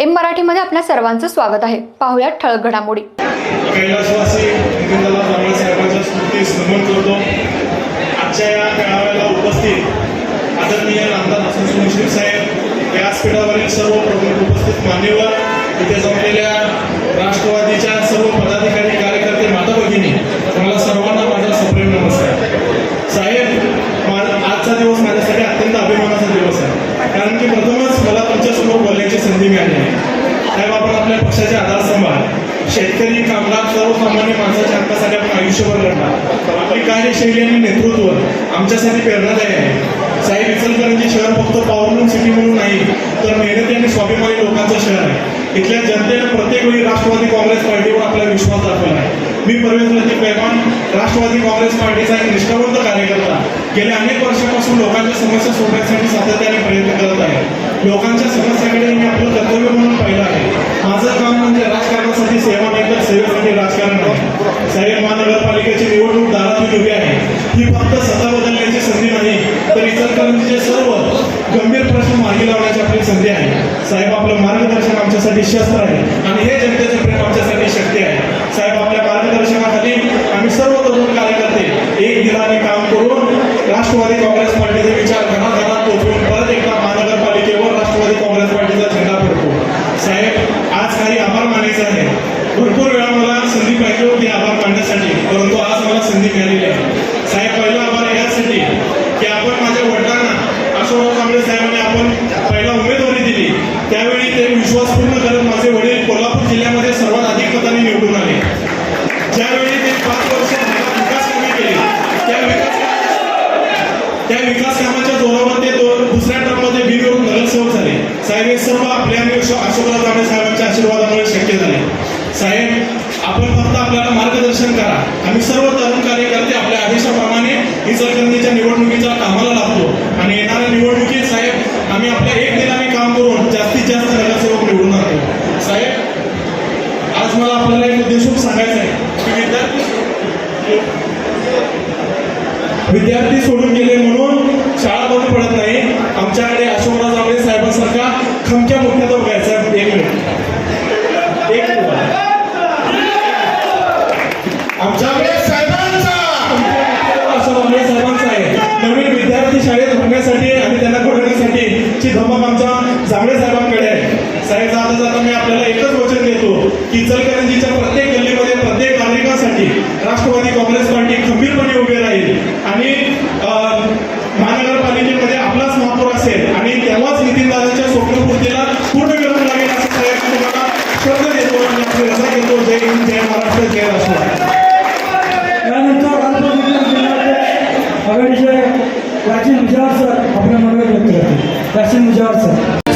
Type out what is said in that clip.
M मराठीमध्ये आपल्या सर्वांचं स्वागत आहे. पाहुयात ठळक घडामोडी. कैलासवासी साहेबांच्या स्मृतीस नमन करतो. आजच्या या मेळाव्याला उपस्थित आदरणीय हसन मुश्रीफ साहेब व्यासपीठावरील सर्व प्रमुख उपस्थित मान्यवर इथे जमलेल्या राष्ट्रवादीच्या सर्व पदाधिकारी कार्यकर्ते माता भगिनी तुम्हाला सर्वांना माझा सप्रेम नमस्कार साहेब मा- आजचा दिवस माझ्यासाठी अत्यंत अभिमानाचा दिवस आहे कारण की प्रथमच मला तुमच्यासमोर बोलण्याची संधी मिळाली आहे साहेब आपण आपल्या पक्षाचे आधारस्तंभ आहात शेतकरी कामगार सर्वसामान्य माणसाच्या हक्कासाठी आपण आयुष्यभर लढणार. आपली कार्यशैली आणि नेतृत्व आमच्यासाठी प्रेरणादायी आहे. साहेब इचलकरंजी शहर फक्त पॉवरलूम सिटी म्हणून नाही तर मेहनती आणि स्वाभिमानी लोकांचं शहर आहे. इथल्या जनतेनं प्रत्येक वेळी राष्ट्रवादी काँग्रेस पार्टीवर आपला विश्वास दाखवला आहे. मी परवेज लतीफ पैमान राष्ट्रवादी काँग्रेस पार्टीचा एक निष्ठावंत कार्यकर्ता. गेल्या अनेक वर्षापासून लोकांच्या समस्या सोडण्यासाठी सातत्याने प्रयत्न करत आहे. लोकांच्या समस्याकडे मी आपलं कर्तव्य म्हणून पाहिलं आहे. माझं काम म्हणजे राजकारणासाठी सेवा नाही तर सेवेसाठी राजकारण आहे साहेब महानगरपालिकेची निवडणूक दारातून उभी आहे. ही फक्त सत्ता बदलण्याची संधी नाही तर इचलकरंजीचे सर्व गंभीर प्रश्न मार्गी लावण्याची आपली संधी आहे. साहेब आपलं मार्गदर्शन आमच्यासाठी शस्त्र आहे आणि हे जनतेचं विश्वास पूर्ण करत माझे वडील कोल्हापूर जिल्ह्यामध्ये सर्वात अधिक मतांनी निवडून आले. ज्यावेळी ते पाच वर्ष विकास कामे केली त्या विकास त्या विकास कामाच्या जोरावर ते दुसऱ्या टर्ममध्ये बिनविरोध नगरसेवक झाले. साहेब हे सर्व आपल्या आणि अशोकराव तांबे साहेबांच्या आशीर्वादामुळे शक्य झाले. साहेब आपण फक्त आपल्याला मार्गदर्शन करा. आम्ही सर्व तरुण कार्यकर्ते आपल्या आदेशाप्रमाणे इचलकरंजीच्या निवडणुकीच्या कामाला लागतो. आणि येणाऱ्या निवडणुकीत साहेब आम्ही आपल्या एक दिलाने काम करून जास्तीत जास्त नगरसेवक निवडून आणतो साहेब आज मला आपल्याला एक उद्देशून सांगायचं आहे की विद्यार्थी सोडून गेले म्हणून शाळा बंद पडत नाही. आमच्याकडे अशोकराव जांभळे साहेबांसारखा खमक्या मुख्यात घ्यायचा. एक मिनिट. एक आमच्याकडे साहेबांचा. असं जांभळे साहेबांचा आहे. नवीन विद्यार्थी शाळेत भरण्यासाठी आणि त्यांना घडवण्यासाठी ची धमक आमच्या जांभळे साहेबांकडे आहे. साहेब जाता जाता मी मुजावर सर आपल्या मार्गात व्यक्त करतील. प्राचीन मुजावर सर.